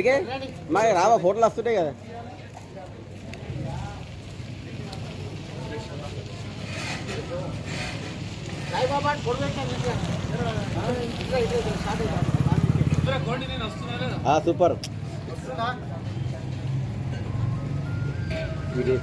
ఎందుకే? మా రావా ఫోటోలు వస్తుంటాయి కదా. సూపర్. వీడియో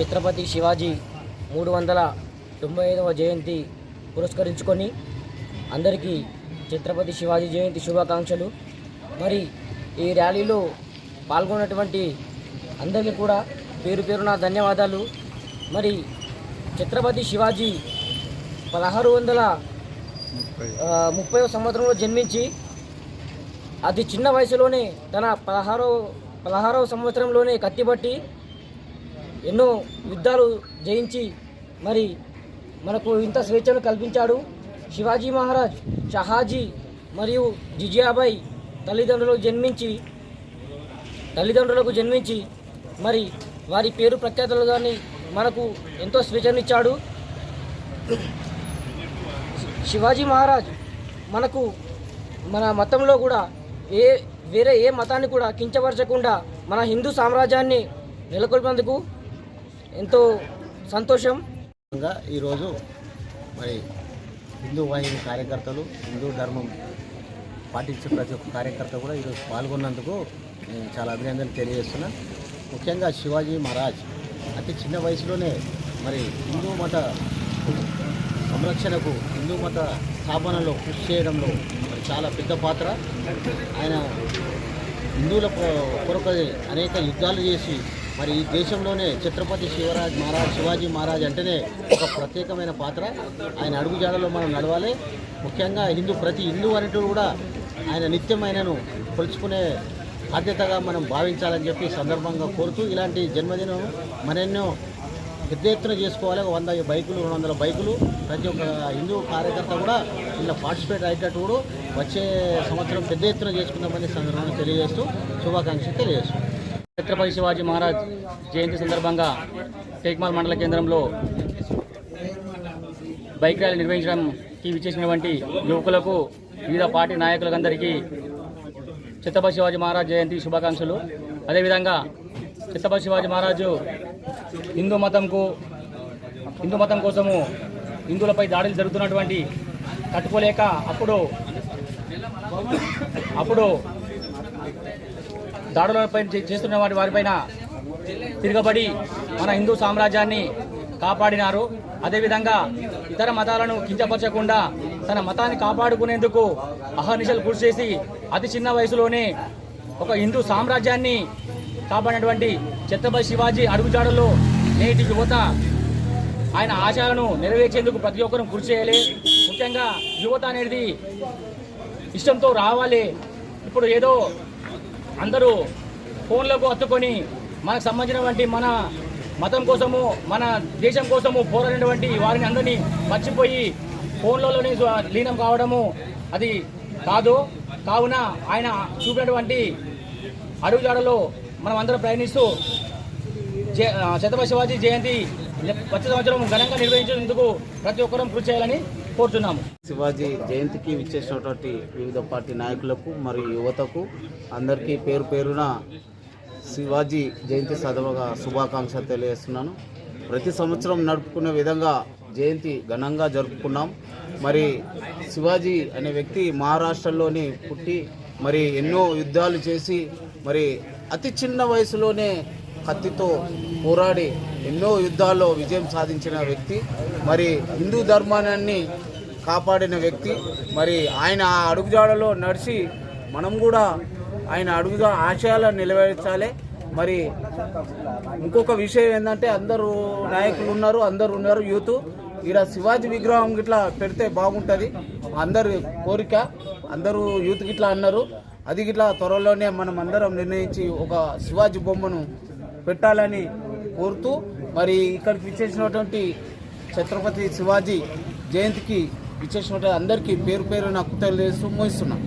ఛత్రపతి శివాజీ మూడు వందల తొంభై ఐదవ జయంతి పురస్కరించుకొని అందరికీ ఛత్రపతి శివాజీ జయంతి శుభాకాంక్షలు. మరి ఈ ర్యాలీలో పాల్గొన్నటువంటి అందరికీ కూడా పేరు పేరున ధన్యవాదాలు. మరి ఛత్రపతి శివాజీ పదహారు వందల ముప్పై సంవత్సరంలో జన్మించి అతి చిన్న వయసులోనే తన పదహారో పదహారవ సంవత్సరంలోనే కత్తిబట్టి ఎన్నో యుద్ధాలు జయించి మరి మనకు ఇంత స్వేచ్ఛను కల్పించాడు శివాజీ మహారాజ్ షహాజీ మరియు జిజియాబాయి తల్లిదండ్రులకు జన్మించి తల్లిదండ్రులకు జన్మించి మరి వారి పేరు ప్రఖ్యాతులు కానీ మనకు ఎంతో స్వేచ్ఛనిచ్చాడు. శివాజీ మహారాజ్ మనకు మన మతంలో కూడా ఏ వేరే ఏ మతాన్ని కూడా కించపరచకుండా మన హిందూ సామ్రాజ్యాన్ని నెలకొల్పేందుకు ఎంతో సంతోషం. ఈరోజు మరి హిందూ వాహిని కార్యకర్తలు హిందూ ధర్మం పాటించే ప్రతి ఒక్క కార్యకర్త కూడా ఈరోజు పాల్గొన్నందుకు నేను చాలా అభినందనలు తెలియజేస్తున్నా. ముఖ్యంగా శివాజీ మహారాజ్ అతి చిన్న వయసులోనే మరి హిందూ మత సంరక్షణకు హిందూ మత స్థాపనలో కృషి చేయడంలో మరి చాలా పెద్ద పాత్ర. ఆయన హిందువుల కొ- కొరకు అనేక యుద్ధాలు చేసి మరి ఈ దేశంలోనే ఛత్రపతి శివరాజ్ మహారాజ్ శివాజీ మహారాజ్ అంటేనే ఒక ప్రత్యేకమైన పాత్ర. ఆయన అడుగుజాడలో మనం నడవాలి. ముఖ్యంగా హిందూ ప్రతి హిందూ అనేటు కూడా ఆయన నిత్యం ఆయనను కొలుచుకునే బాధ్యతగా మనం భావించాలని చెప్పి సందర్భంగా కోరుతూ ఇలాంటి జన్మదినం మరెన్నో పెద్ద ఎత్తున చేసుకోవాలి. ఒక వంద బైకులు రెండు వందల బైకులు. ప్రతి ఒక్క హిందూ కార్యకర్త కూడా ఇలా పార్టిసిపేట్ అయ్యేటట్టు కూడా వచ్చే సంవత్సరం పెద్ద ఎత్తున చేసుకుందామని సందర్భంగా తెలియజేస్తూ శుభాకాంక్షలు తెలియజేస్తున్నాం ఛత్రపతి శివాజీ మహారాజ్ జయంతి సందర్భంగా టేక్మాల్ మండల కేంద్రంలో బైక్ ర్యాలీ నిర్వహించడానికి విచ్చేసినటువంటి యువకులకు వివిధ పార్టీ నాయకులందరికీ ఛత్రపతి శివాజీ మహారాజ్ జయంతి శుభాకాంక్షలు. అదేవిధంగా ఛత్రపతి శివాజీ మహారాజు హిందూ మతంకు హిందూ మతం కోసము హిందువులపై దాడులు జరుగుతున్నటువంటి తట్టుకోలేక అప్పుడు అప్పుడు దాడులపై చేస్తున్న వారి వారిపైన తిరగబడి మన హిందూ సామ్రాజ్యాన్ని కాపాడినారు. అదేవిధంగా ఇతర మతాలను కించపరచకుండా తన మతాన్ని కాపాడుకునేందుకు అహర్నిశలు కృషి చేసి అతి చిన్న వయసులోనే ఒక హిందూ సామ్రాజ్యాన్ని కాపాడినటువంటి ఛత్రపతి శివాజీ అడుగుజాడల్లో నేటి యువత ఆయన ఆశయాలను నెరవేర్చేందుకు ప్రతి ఒక్కరూ కృషి చేయాలి. ముఖ్యంగా యువత అనేది ఇష్టంతో రావాలి. ఇప్పుడు ఏదో అందరూ ఫోన్లకు అత్తుకొని మనకు సంబంధించినటువంటి మన మతం కోసము మన దేశం కోసము పోరాడినటువంటి వారిని అందరినీ మర్చిపోయి ఫోన్లలోనే లీనం కావడము అది కాదు. కావున ఆయన చూపినటువంటి అడుగుజాడలో మనం అందరం ప్రయాణిస్తూ జయ- ఛత్రపతి శివాజీ జయంతి వచ్చే సంవత్సరం ఘనంగా నిర్వహించేందుకు ప్రతి ఒక్కరూ కృషి చేయాలని కోరుతున్నాము. శివాజీ జయంతికి విచ్చేసినటువంటి వివిధ పార్టీ నాయకులకు మరియు యువతకు అందరికీ పేరు పేరున శివాజీ జయంతి సదవగా శుభాకాంక్షలు తెలియజేస్తున్నాను. ప్రతి సంవత్సరం నడుపుకునే విధంగా జయంతి ఘనంగా జరుపుకున్నాం. మరి శివాజీ అనే వ్యక్తి మహారాష్ట్రలోని పుట్టి మరి ఎన్నో యుద్ధాలు చేసి మరి అతి చిన్న వయసులోనే కత్తితో పోరాడి ఎన్నో యుద్ధాల్లో విజయం సాధించిన వ్యక్తి. మరి హిందూ ధర్మాన్ని కాపాడిన వ్యక్తి. మరి ఆయన ఆ అడుగుజాడలో నడిచి మనం కూడా ఆయన అడుగుజ ఆశయాలను నిలవేర్చాలి మరి ఇంకొక విషయం ఏంటంటే అందరూ నాయకులు ఉన్నారు అందరు ఉన్నారు. యూత్ ఇక్కడ శివాజీ విగ్రహం గిట్లా పెడితే బాగుంటుంది. అందరి కోరిక అందరూ యూత్ గిట్లా అన్నారు. అది గిట్లా త్వరలోనే మనం అందరం నిర్ణయించి ఒక శివాజీ బొమ్మను పెట్టాలని కోరుతూ మరి ఇక్కడికి ఇచ్చేసినటువంటి ఛత్రపతి శివాజీ జయంతికి విచ్చేసినటువంటి అందరికీ పేరు పేరు నాకు తెలియజేస్తూ మోయిస్తున్నాను